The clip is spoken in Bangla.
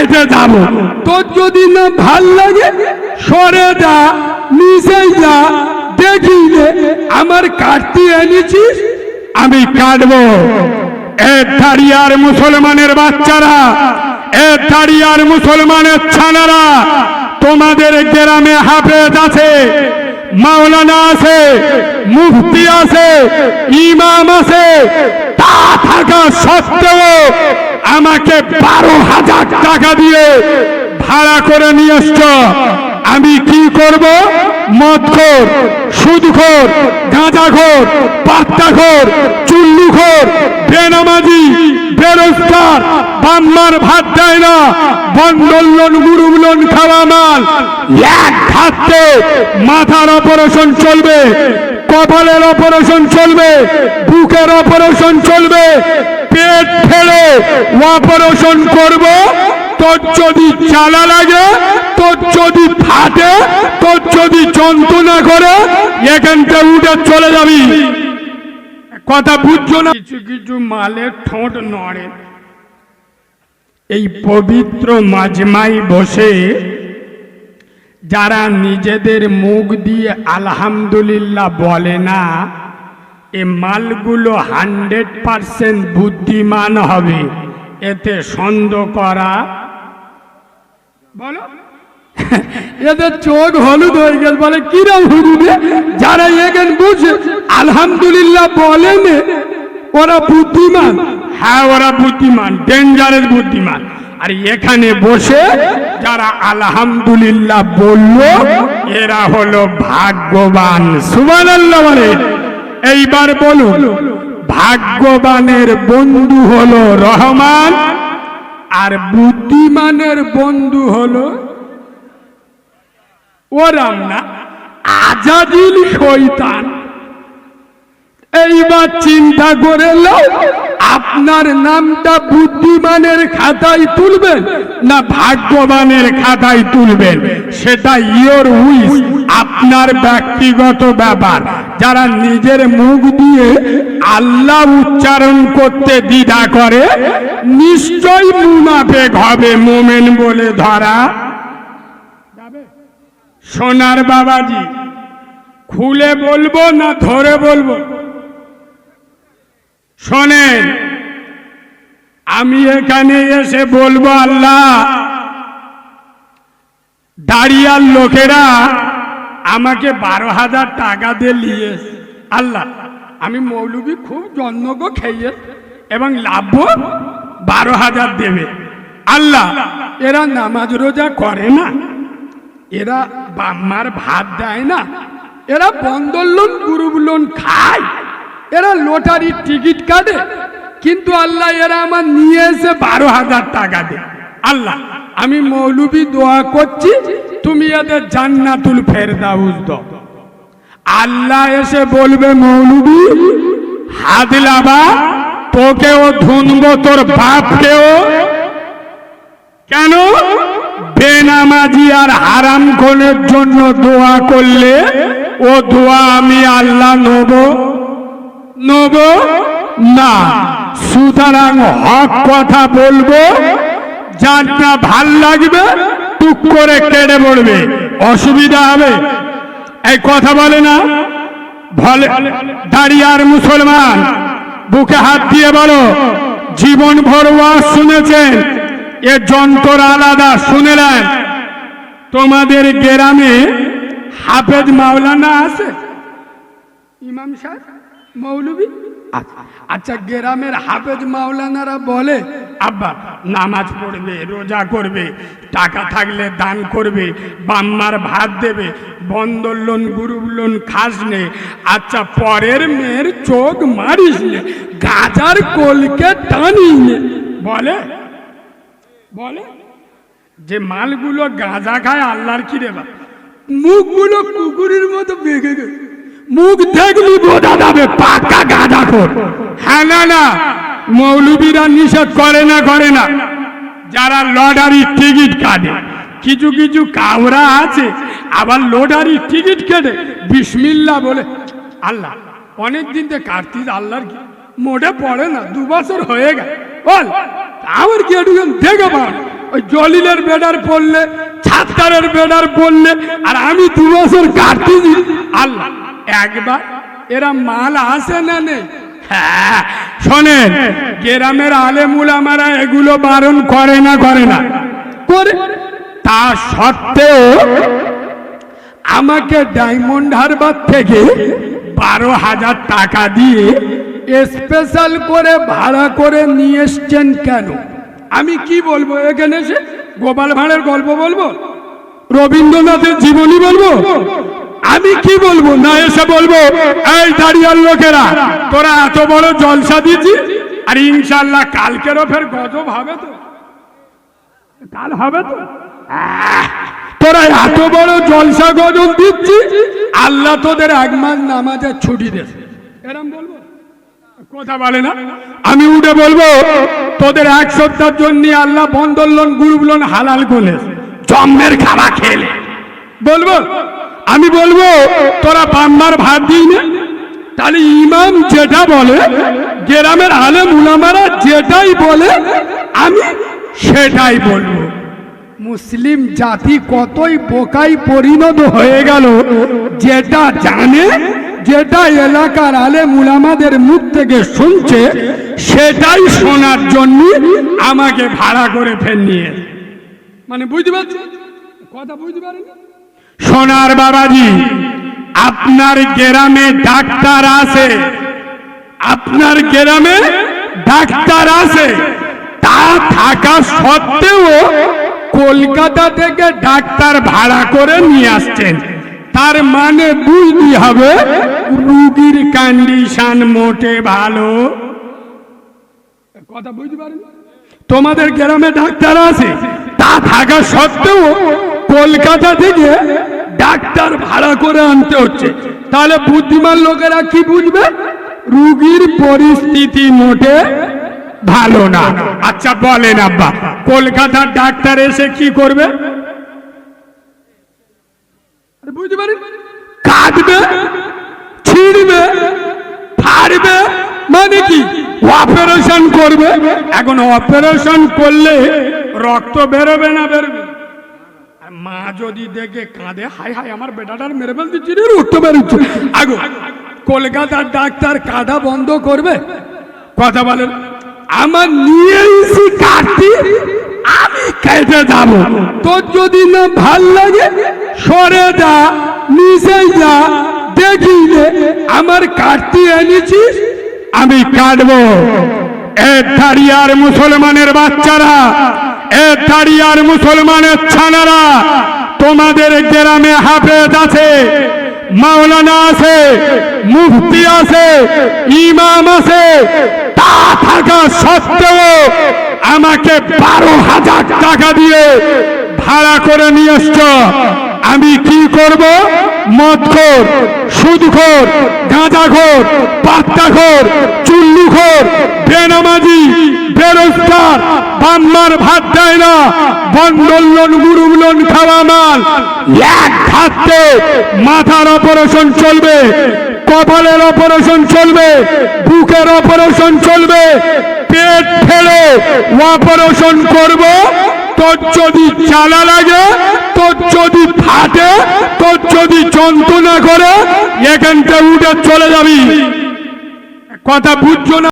কেটে যাব। তোর যদি না ভালো লাগে, সরে যা, নিচে যা, দেখি আমার কাটতে এনেছিস, আমি কাটবো। মুসলমানের বাচ্চারা, এ দাঁড়িয়ার মুসলমানের ছানারা, তোমাদের গ্রামে হাফেজ আছে, মাওলানা আছে, মুফতি আছে, ইমাম আছে, তা থাকা সত্ত্বেও আমাকে বারো হাজার টাকা দিয়ে ভাড়া করে নিয়ে এসছ আমি কি করব? মদখোর, সুদখোর, গাঁজাখোর পাত্তাখোর চুল্লুখোর, বেনামাজি, বেরোজগার, বাম্মার ভাত দেয় না বন্ডল লোন গুরুম লোন খাওয়া মাল। এক হাতে মাথার অপারেশন চলবে। কপালের অপারেশন চলবে, বুকের অপারেশন চলবে, পেট ফেলে অপারেশন করব। তোর যদি চালা লাগে, তোর যদি ফাটে, তোর যদি যন্ত্রণা করে এখানটা উঠে চলে যাবি। কথা বুঝছ না? কিছু কিছু মালের ঠোঁট নড়ে। এই পবিত্র মাজমাই বসে যারা নিজেদের মুখ দিয়ে আলহামদুলিল্লাহ বলে না, এ মালগুলো হান্ড্রেড পারসেন্ট বুদ্ধিমান হবে। এতে সন্দেহ করা, বলো। এদের চোখ হলুদ হয়ে গেল, বলে কিরম হুদুদে যারা এখানে বুঝে আলহামদুলিল্লাহ বলেন, ওরা বুদ্ধিমান। হ্যাঁ ওরা বুদ্ধিমান, ডেঞ্জারের বুদ্ধিমান। আর এখানে বসে যারা আলহামদুলিল্লাহ বলল, এরা হলো ভাগ্যবান। সুবান আল্লাহ বলে এইবার বলুন, ভাগ্যবানের বন্ধু হলো রহমান আর বুদ্ধিমানের বন্ধু হলো ওরাম না, আজাদিল শৈতান এইবার চিন্তা করে আপনার নামটা বুদ্ধিমানের খাতায় তুলবেন না ভাগ্যবানের খাতায় তুলবেন? সেটা ইয়োর উইস আপনার ব্যক্তিগত ব্যাপার। যারা নিজের মুখ দিয়ে আল্লাহ উচ্চারণ করতে দ্বিধা করে নিশ্চয় মুনাফেক হবে, মোমেন বলে ধরা সোনার বাবাজি, খুলে বলব না ধরে বলব? শোনেন, আমি এখানে এসে বলব আল্লাহ, দাঁড়িয়ার লোকেরা আমাকে বারো হাজার টাকা দিয়ে আল্লাহ, আমি মৌলবি খুব জন্মগ খেয়ে এবং লাভ বারো হাজার দেবে। আল্লাহ, এরা নামাজ রোজা করে না। এরা বাম্মার ভাত দেয় না। এরা বন্দর লোন গ্রুপ লোন খায়। এরা লটারির টিকিট কাটে। কিন্তু আল্লাহ এরা আমার নিয়ে এসে বারো হাজার টাকা দে আল্লাহ, আমি মৌলবি দোয়া করছি, তুমি এদের জান্নাতুল ফেরদাউস দাও। আল্লাহ এসে বলবে মৌলবি হাদিলাবা, তোকেও ধুনব, তোর বাপকেও। কেন? বেনামাজি আর হারাম খনের জন্য দোয়া করলে ও দোয়া আমি আল্লাহ নেব। নেব? না। সুতরাং হক কথা বলব। যার না ভালো লাগবে, টুক করে কেটে পড়বে অসুবিধা হবে। এই কথা বলে না। বলে, দাঁড়িয়ে আর মুসলমান, বুকে হাত দিয়ে বলো, জীবন ভর ওয়াজ শুনেছেন, এ যন্ত্র আলাদা শুনেলেন তোমাদের গ্রামে হাফেজ মাওলানা আছে? ইমাম সাহেব? মৌলবি? আচ্ছা। গ্রামের হাফেজ মাওলানারা বলে আব্বা নামাজ পড়বে রোজা করবে টাকা থাকলে দান করবে বাম্মার ভাত দেবে বন্দর লোন গ্রুপ লোন খাস নে আচ্ছা পরের মেয়ের চোখ মারিস নে গাজার কোলকে টানিস নে বলে? বলে? যে মালগুলো গাঁজা খায় আল্লাহর কি রে বা মুখগুলো কুকুরের মতো বেগে গেছে। মুখ দেখলি বোঝা যাবে, পাকা গাঁজা খোর। হ্যাঁ না না মৌলবীরা নিষেধ করে না করে না। যারা লটারির টিকিট কাটে, কিছু কিছু কাউরা আছে, আবার লটারির টিকিট কেটে বিসমিল্লা বলে, আল্লাহ, অনেক দিন থেকে কাটতিস, আল্লাহর কি? মোটে পড়ে না, দু বছর হয়ে গেল। বল আমার কি একটু দেখে পাও ওই জলিলের বেডার পড়লে, ছাত্তারের বেডার পড়লে, আর আমি দু বছর কাটতেছি আল্লাহ। একবার। এরা মাল আসে না নেই হ্যাঁ শোনেন গ্রামের আলেমুলামারা এগুলো বারণ করে না করে না। করে? তা সত্ত্বেও আমাকে ডায়মন্ড হারবার থেকে বারো হাজার টাকা দিয়ে স্পেশাল করে ভাড়া করে নিয়ে এসছেন কেন? আমি কি বলব এখানে এসে? গোপাল ভাঁড়ের গল্প বলব? রবীন্দ্রনাথের জীবনী বলব? আমি কি বলব? না এসে বলব, এই দাঁড়িয়ার লোকেরা, তোরা এত বড় জলসা দিচ্ছি আর ইনশাল্লাহ কালকেরও ফের গজব হবে তো। কাল হবে তো? তোরা এত বড় জলসা গজব দিচ্ছি আল্লাহ তোদের এক মাস নামাজের ছুটি দেবে। এরম বলব? কথা বলে না? আমি উঠে বলব, তোদের এক সপ্তাহের জন্য Allah Bandhan loan group loan হালাল করে জম্মের খাওয়া খেলে বলব? আমি বলব, তোরা বাম্মার ভাত দিই না। তাহলে ইমাম যেটা বলে, গ্রামের আলেম উলামারা যেটাই বলে, আমি সেটাই বলব। মুসলিম জাতি কতই বোকাই পরিণত হয়ে গেল, যেটা জানে, যেটা এলাকার আলে মুলামাদের মুখ থেকে শুনছে, সেটাই শোনার জন্য আমাকে ভাড়া করে ফের নিয়ে মানে বুঝতে পারছি? কথা বুঝতে পারেন? সোনার বাবাজি, আপনার গ্রামে ডাক্তার আছে। আপনার গ্রামে ডাক্তার আছে। তা থাকা সত্ত্বেও কলকাতা থেকে ডাক্তার ভাড়া করে নিয়ে আসছেন। তার মানে বুঝতে হবে, রুগীর কন্ডিশন মোটে ভালো। কথা বুঝতে পারেন তোমাদের গ্রামে ডাক্তার আছে। তা থাকা সত্ত্বেও কলকাতা থেকে ডাক্তার ভাড়া করে আনতে হচ্ছে। তাহলে বুদ্ধিমান লোকেরা কি বুঝবে? রুগীর পরিস্থিতি মোটে ভালো না। আচ্ছা বলেন আব্বা, কলকাতার ডাক্তার এসে কি করবে? বুঝতে পারেন কাটবে ছিঁড়বে, ফাড়বে মানে কি? অপারেশন করবে। এখন অপারেশন করলে রক্ত বেরোবে না, বেরোবে। মা যদি দেখে কাঁদে হাই হাই আমার বেটাটার মেরে ফেল দিচ্ছি রে রক্ত বেরোচ্ছে। আগো, কলকাতার ডাক্তার কাঁদা বন্ধ করবে? কথা বলেন, আমার নিয়ে কাটতি আমি কেটে যাব। তোর যদি না ভালো লাগে, সরে যা নিচে যা, দেখি আমার কাটতি এনেছিস, আমি কাটবো এ দাঁড়িয়ার মুসলমানের বাচ্চারা এ দাঁড়িয়ার মুসলমানের ছানারা, তোমাদের গ্রামে হাফেজ আছে, মাওলানা আছে, মুফতি আছে, ইমাম আছে। তা থাকা সত্ত্বেও আমাকে বারো হাজার টাকা দিয়ে ভাড়া করে নিয়ে আমি কি করব? মদখোর, সুদখোর, গাঁজাখোর পাত্তাখোর চুল্লুখোর বেনামাজি, বেরোজগার, বাম্মার ভাত দেয় না বন্ডল লোন গুরুম লোন খাওয়া মাল। এক হাতে মাথার অপারেশন চলবে, কপালের অপারেশন চলবে, বুকের অপারেশন চলবে, পেট ফেলে অপারেশন করব। তোর যদি চালা লাগে, তোর যদি ফাটে, তোর যদি যন্ত্রণা করে এখানটা উঠে চলে যাবি। কথা বুঝছ না?